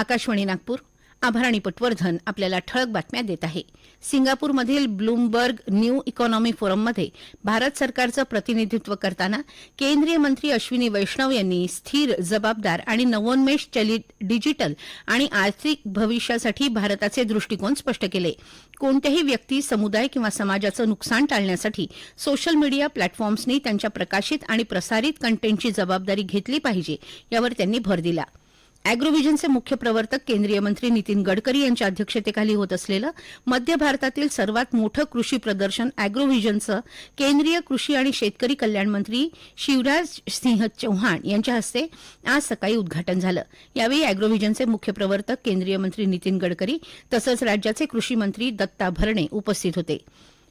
आकाशवाणी नागपूर. आभाराणी पटवर्धन आपल्याला ठळक बातम्या देत आहे. सिंगापूरमधील ब्लूमबर्ग न्यू इकॉनॉमी फोरममध्ये भारत सरकारचं प्रतिनिधित्व करताना केंद्रीय मंत्री अश्विनी वैष्णव यांनी स्थिर जबाबदार आणि नवोन्मेष चलित डिजिटल आणि आर्थिक भविष्यासाठी भारताचे दृष्टिकोन स्पष्ट केले. कोणत्याही व्यक्ती समुदाय किंवा समाजाचं नुकसान टाळण्यासाठी सोशल मीडिया प्लॅटफॉर्म्सनी त्यांच्या प्रकाशित आणि प्रसारित कंटेंटची जबाबदारी घेतली पाहिजे यावर त्यांनी भर दिला. अॅग्रोव्हिजनचे मुख्य प्रवर्तक केंद्रीय मंत्री नितीन गडकरी यांच्या अध्यक्षतेखाली होत असलेलं मध्य भारतातील सर्वात मोठं कृषी प्रदर्शन अॅग्रोव्हिजनचं केंद्रीय कृषी आणि शेतकरी कल्याण मंत्री शिवराज सिंह चौहान यांच्या हस्ते आज सकाळी उद्घाटन झालं. यावेळी अॅग्रोव्हिजनचे मुख्य प्रवर्तक केंद्रीय मंत्री नितीन गडकरी तसंच राज्याचे कृषी मंत्री दत्ता भरणे उपस्थित होते.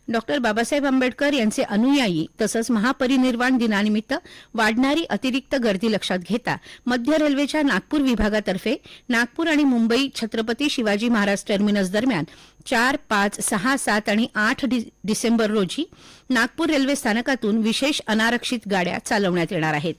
डॉक्टर बाबासाहेब आंबेडकर यांचे अनुयायी तसंच महापरिनिर्वाण दिनानिमित्त वाढणारी अतिरिक्त गर्दी लक्षात घेता मध्य रेल्वेच्या नागपूर विभागातर्फे नागपूर आणि मुंबई छत्रपती शिवाजी महाराज टर्मिनस दरम्यान चार पाच सहा सात आणि आठ डि- डिसेंबर रोजी नागपूर रेल्वे स्थानकातून विशेष अनारक्षित गाड्या चालवण्यात येणार आहेत.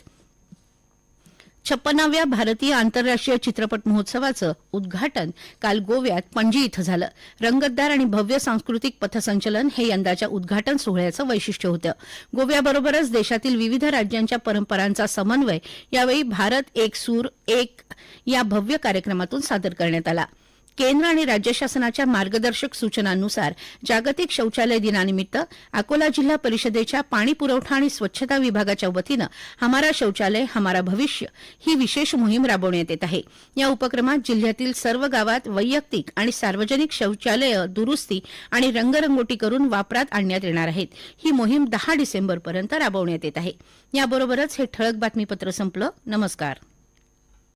छप्पनाव्या भारतीय आंतरराष्ट्रीय चित्रपट महोत्सवाचं उद्घाटन काल गोव्यात पणजी इथं झालं. रंगतदार आणि भव्य सांस्कृतिक पथसंचलन हे यंदाच्या उद्घाटन सोहळ्याचं वैशिष्ट्य होतं. गोव्याबरोबरच देशातील विविध राज्यांच्या परंपरांचा समन्वय यावेळी भारत एक सूर एक या भव्य कार्यक्रमातून सादर करण्यात आला. केंद्र आणि राज्य शासनाच्या मार्गदर्शक सूचनांनुसार जागतिक शौचालय दिनानिमित्त अकोला जिल्हा परिषदेच्या पाणी पुरवठा आणि स्वच्छता विभागाच्या वतीनं हमारा शौचालय हमारा भविष्य ही विशेष मोहीम राबवण्यात येत आहे. या उपक्रमात जिल्ह्यातील सर्व गावात वैयक्तिक आणि सार्वजनिक शौचालय दुरुस्ती आणि रंगरंगोटी करून वापरात आणण्यात येणार आहेत. ही मोहीम दहा डिसेंबरपर्यंत राबवण्यात येत आहे. याबरोबरच हे ठळक बातमीपत्र संपलं. नमस्कार.